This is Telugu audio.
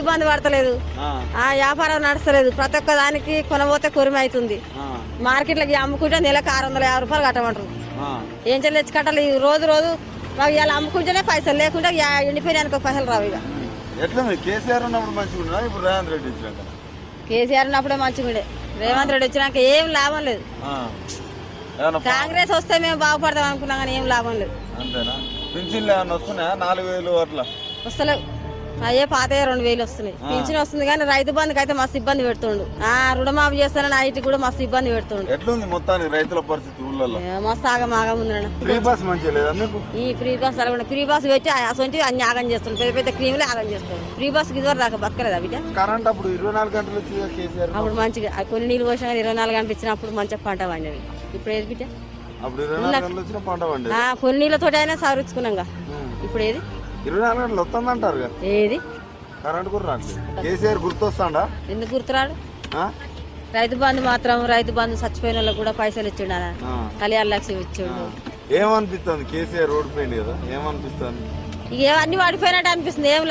బంద్ పడతలేదు. ఆ, వ్యాపారం నడుస్తలేదు. ప్రతి ఒక్క దానికి కొనబోతే కొరిమి అవుతుంది. మార్కెట్లకి అమ్ముకుంటే నెలకు ఆరు వందల యాభై రూపాయలు కట్టమంటారు. ఏం చెల్లి తెచ్చి కట్టాలి? రోజు రోజు మాకు ఇలా అమ్ముకుంటేనే పైసలు లేకుంటే యా- ఎండిపోయినానికి పైసలు రావు ఇక. కేసీఆర్ ఉన్నప్పుడు మంచిగా ఉన్నా ఇప్పుడు రేవంత్ రెడ్డి కేసీఆర్ ఉన్నప్పుడే మంచిగా ఉండే. రేవంత్ రెడ్డి వచ్చినాక ఏం లాభం లేదు. కాంగ్రెస్ వస్తే మేము బాగుపడతాం అనుకున్నాం కానీ ఏం లాభం లేదు. అంతేనా? పింఛన్లు ఏమన్నా వస్తున్నాయా? నాలుగు వేలు అట్లా? వస్తలేవు. అయ్యే పాతయ్య రెండు వేలు వస్తున్నాయి. పింఛన్ వస్తుంది కానీ రైతు బంధుకి అయితే మస్తు ఇబ్బంది పెడుతుండు. ఆ రుణమాఫీ చేస్తానని ఐటీ కూడా మస్తు ఇబ్బంది పెడుతుండు. ఎట్లుంది మొత్తానికి రైతుల పరిస్థితి మస్తు ఆగం ఆగం ఫ్రీ బస్ ఈ ఫ్రీ బస్ అలా ఫ్రీ బస్ పెట్టి అసలు అన్ని ఆగం చేస్తుంది పెద్ద పెద్ద క్రీములే ఆగం చేస్తుంది ఫ్రీ బస్ ఇదివరకు దాకా బతకలేదా బిడ్డ? కరెంట్ అప్పుడు ఇరవై నాలుగు గంటలు అప్పుడు మంచిగా ఆ కొన్ని నీళ్ళు పోసినా ఇరవై నాలుగు గంటలు ఇచ్చినప్పుడు మంచిగా పంట పండేది. ఇప్పుడు ఏది బిడ్డ? కొన్ని నీళ్ళతో అయినా సారుచ్చుకున్నాంగా ఇప్పుడు ఏది? ఇరవై నాలుగు గంటలు వస్తుందంటారు ఏది? కరెంట్ కూడా రావట్లేదు. కేసీఆర్ గుర్తొస్తాడా? ఎందుకు గుర్తురాడు? ఆ? రైతు బంధు మాత్రం రైతు బంధు చచ్చిపోయిన వాళ్ళకి కూడా పైసలు ఇచ్చిండు. కళ్యాణ లక్ష్యం ఇచ్చిండు. ఏమనిపిస్తుంది? కేసీఆర్ ఓడిపోయింది కదా ఏమనిపిస్తుంది? ఇక అన్ని వాడిపోయినట్టు అనిపిస్తుంది. ఏం